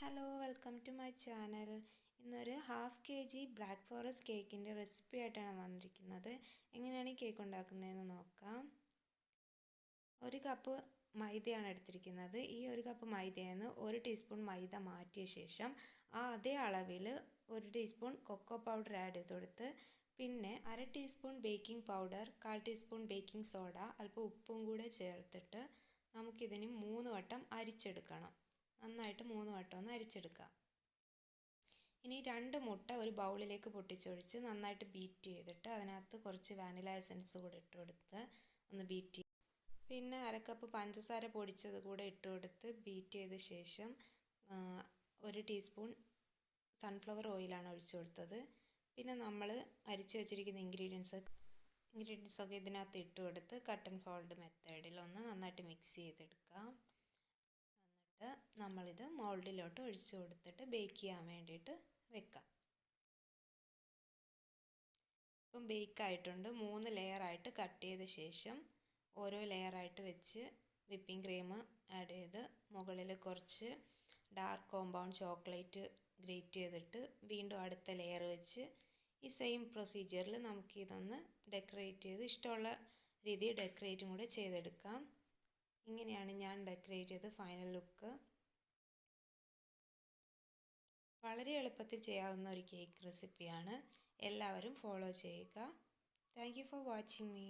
Hello welcome to my channel ഇന്നൊരു half K G black forest കേക്കിന്റെ recipe ആയിട്ടാണ് വന്നിരിക്കുന്നത്. എങ്ങനെയാണ് ഈ കേക്ക് ഉണ്ടാക്കുന്നതെന്ന് നോക്കാം. ഒരു കപ്പ് മൈദയാണ് എടുത്തിരിക്കുന്നത്. ഈ ഒരു കപ്പ് മൈദയിൽ നിന്ന് ഒരു ടീസ്പൂൺ മൈദ മാറ്റിയ ശേഷം ആ അതേ അളവിൽ ഒരു ടീസ്പൂൺ കൊക്കോ പൗഡർ ആഡ് ചെയ്ത് കൊടുത്ത് പിന്നെ അര ടീസ്പൂൺ ബേക്കിംഗ് പൗഡർ കാൽ ടീസ്പൂൺ ബേക്കിംഗ് സോഡ അല്പം ഉപ്പും കൂടെ ചേർത്തിട്ട് നമുക്കിതിന് മൂന്ന് വട്ടം അരിച്ചെടുക്കണം. നന്നായിട്ട് മൂന്ന് വട്ടം ഒന്ന് അരിച്ചെടുക്കാം ഇനി രണ്ട് മുട്ട ഒരു ബൗളിലേക്ക് പൊട്ടിച്ചൊഴിച്ച് നന്നായിട്ട് ബീറ്റ് ചെയ്തിട്ട് അതിനകത്ത് കുറച്ച് വാനില എസൻസ് കൂടെ ഇട്ട് കൊടുത്ത് ഒന്ന് ബീറ്റ് ചെയ്യും പിന്നെ അരക്കപ്പ് പഞ്ചസാര പൊടിച്ചത് കൂടെ ഇട്ട് കൊടുത്ത് ബീറ്റ് ചെയ്ത ശേഷം ഒരു ടീസ്പൂൺ സൺഫ്ലവർ ഓയിലാണ് ഒഴിച്ചു കൊടുത്തത്. പിന്നെ നമ്മൾ അരിച്ചു വെച്ചിരിക്കുന്ന ഇൻഗ്രീഡിയൻസ് ഇൻഗ്രീഡിയൻസ് ഒക്കെ ഇതിനകത്ത് ഇട്ട് കൊടുത്ത് കട്ടൻ ഫോൾഡ് മെത്തേഡിൽ ഒന്ന് നന്നായിട്ട് മിക്സ് ചെയ്തെടുക്കാം. എന്നിട്ട് നമ്മളിത് മോൾഡിലോട്ട് ഒഴിച്ചു കൊടുത്തിട്ട് ബേക്ക് ചെയ്യാൻ വേണ്ടിയിട്ട് വെക്കാം. ഇപ്പം ബേക്ക് ആയിട്ടുണ്ട്. മൂന്ന് ലെയറായിട്ട് കട്ട് ചെയ്ത ശേഷം ഓരോ ലെയറായിട്ട് വെച്ച് വിപ്പിംഗ് ക്രീം ആഡ് ചെയ്ത് മുകളിൽ കുറച്ച് ഡാർക്ക് കോമ്പൗണ്ട് ചോക്ലേറ്റ് ഗ്രേറ്റ് ചെയ്തിട്ട് വീണ്ടും അടുത്ത ലെയർ വെച്ച് ഈ സെയിം പ്രൊസീജിയറിൽ നമുക്ക് ഇതൊന്ന് ഡെക്കറേറ്റ് ചെയ്ത് ഇഷ്ടമുള്ള രീതിയിൽ ഡെക്കറേറ്റും കൂടെ ചെയ്തെടുക്കാം. ഇങ്ങനെയാണ് ഞാൻ ഡെക്കറേറ്റ് ചെയ്ത് ഫൈനൽ ലുക്ക് വളരെ എളുപ്പത്തിൽ ചെയ്യാവുന്ന ഒരു കേക്ക് റെസിപ്പിയാണ് എല്ലാവരും ഫോളോ ചെയ്യുക. Thank for watching me